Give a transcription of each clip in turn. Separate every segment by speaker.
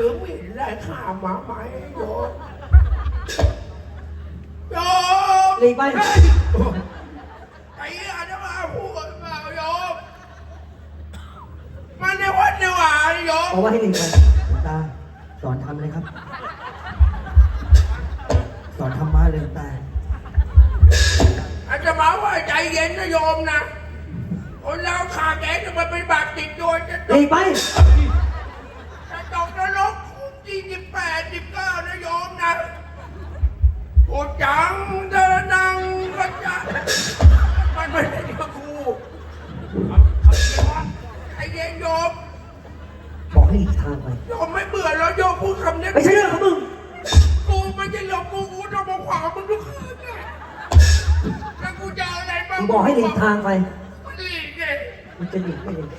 Speaker 1: ถือมีดไล่ฆ่าหมาไหมโยมโยม
Speaker 2: หลีกไป
Speaker 1: เฮ้ยไอ้เหี้ยจะมาพูดเปล่าโยมมันในวัดในวาโยม
Speaker 2: เอาไว้ให้หลีกไปหลวงตา สอนทำเลยครับ สอนธรรมะเลยหลวงตา
Speaker 1: อาจจะมาว่าใจเย็นนะโยมนะคนเราขาดแกจะมาเป็นบาปติดตัวจะ
Speaker 2: ห
Speaker 1: ต
Speaker 2: ลี
Speaker 1: ก
Speaker 2: กไป
Speaker 1: จะตกนรกคุก ยี่สิบแปดสิบเก้านะโยมนะพูดจังเดินนังก็จะมันไม่ได้กับกูไอ้เย็นโยม
Speaker 2: บอกให้หลีกทางไป
Speaker 1: โยมไม่เบื่อแล้วโยมพูดคำนี้
Speaker 2: ไม่ใช่เรื่องของมึง
Speaker 1: กูไม่ใช่หลอกกูกูต้องมาขวางมึงทุกคืนเนี่ยแล้วกูจะเอาอะไรบ้าง
Speaker 2: มึงบอกให้หลีกทางไป
Speaker 1: มันหลีกไง
Speaker 2: มึงจะหลีกไม่หลีก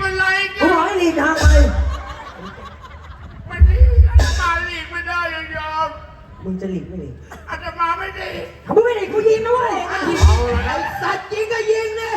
Speaker 1: มันไล่กั
Speaker 2: กู
Speaker 1: น
Speaker 2: บอกให้หลีกทางไป
Speaker 1: มันหลีกอาตมาหลีกไม่ได้ยังยอม
Speaker 2: มึงจะหลีกไม่หลีก
Speaker 1: อาตมาไม่ดี
Speaker 2: ถ้ามึงไม่หลีกกูยิงนะเว้ย
Speaker 1: เอาไอ้สัตว์ยิงก็ยิงเนี่ย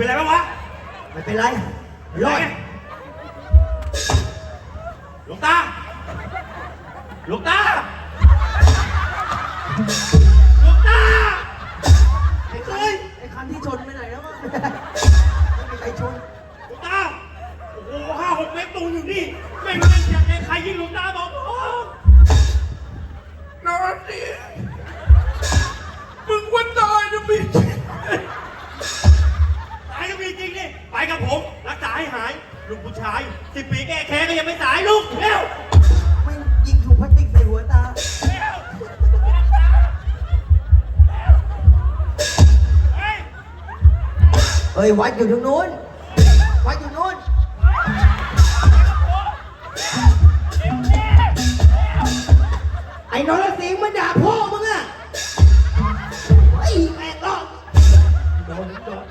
Speaker 1: เฮ้ยเป็น
Speaker 2: ไร
Speaker 3: บ้างวะ
Speaker 2: ไม่เป็นไร
Speaker 3: รอดหลวงตาหลวงตาหลวงตา
Speaker 2: ไอ้คันไอ้คันที่ชนไปไหนแล้ววะไม่มีใครชน
Speaker 3: หลวงตาโอ้โหห้าหกเมตรตูนอยู่นี่ไม่รู้จะยังไงใครยิงหลวงตาบอก เอ้
Speaker 2: ยวัดอยู่ตรงนู้น วัดอยู่นู้น ไอ้นรสิงห์มันด่าพ่อมึงอะไอ้แม่งก็
Speaker 1: โดนโดน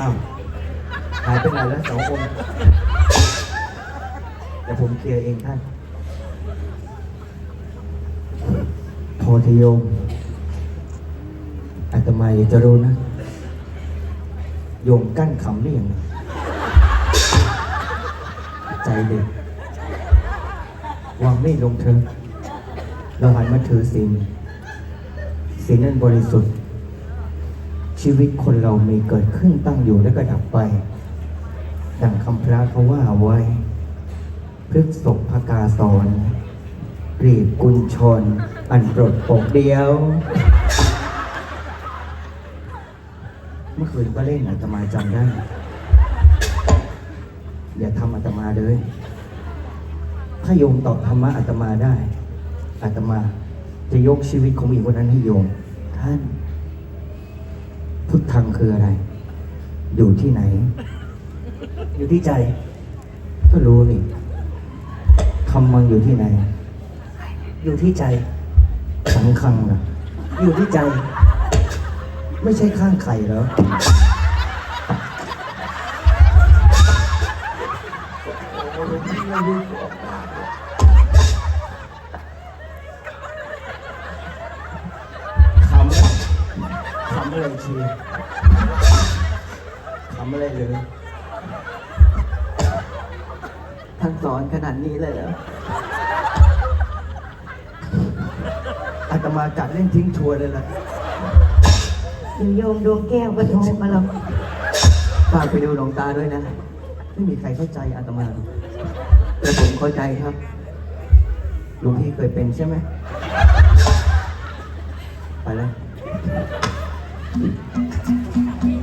Speaker 2: อ้าวหายไปไหนแล้วสองคนเดี๋ยวผมเคลียร์เองท่านพอเทยมอาตมาอยากจะรู้นะ โยมกั้นขำได้ยังไงใจเด็กวางไม่ลงเธอเราหันมาถือศีลศีลนั้นบริสุทธิ์ ชีวิตคนเรามีเกิดขึ้นตั้งอยู่แล้วก็ดับไป ดังคำพระเขาว่าไว้พฤกษกพกาสอนรีบกุญชน อันปลดปกเดียว เมื่อคืนก็เล่นอาตมาจำได้ อย่าทำอาตมาเลย ถ้าโยมตอบธรรมะอาตมาได้อาตมาจะยกชีวิตของอีกคนนั้นให้โยมท่าน พุทธังคืออะไร อยู่ที่ไหน อยู่ที่ใจ ก็รู้นี่คำมังอยู่ที่ไหน อยู่ที่ใจ สังคังนะอยู่ที่ใจ ไม่ใช่ข้างไข่เหรอขำอะไรชีขำอะไรเลยท่านสอนขนาดนี้เลยเหรออาตมาจัดเล่นทิ้งชัวร์เลยล่ะ
Speaker 4: เดี๋ยวโยมดวงแก้วก็โทรมาหรอก
Speaker 2: ฝากไปดูหลวงตาด้วยนะ ไม่มีใครเข้าใจอาตมาหรอกแต่ผมเข้าใจครับหลวงพี่เคยเป็นใช่ไหมไปเลย どうして?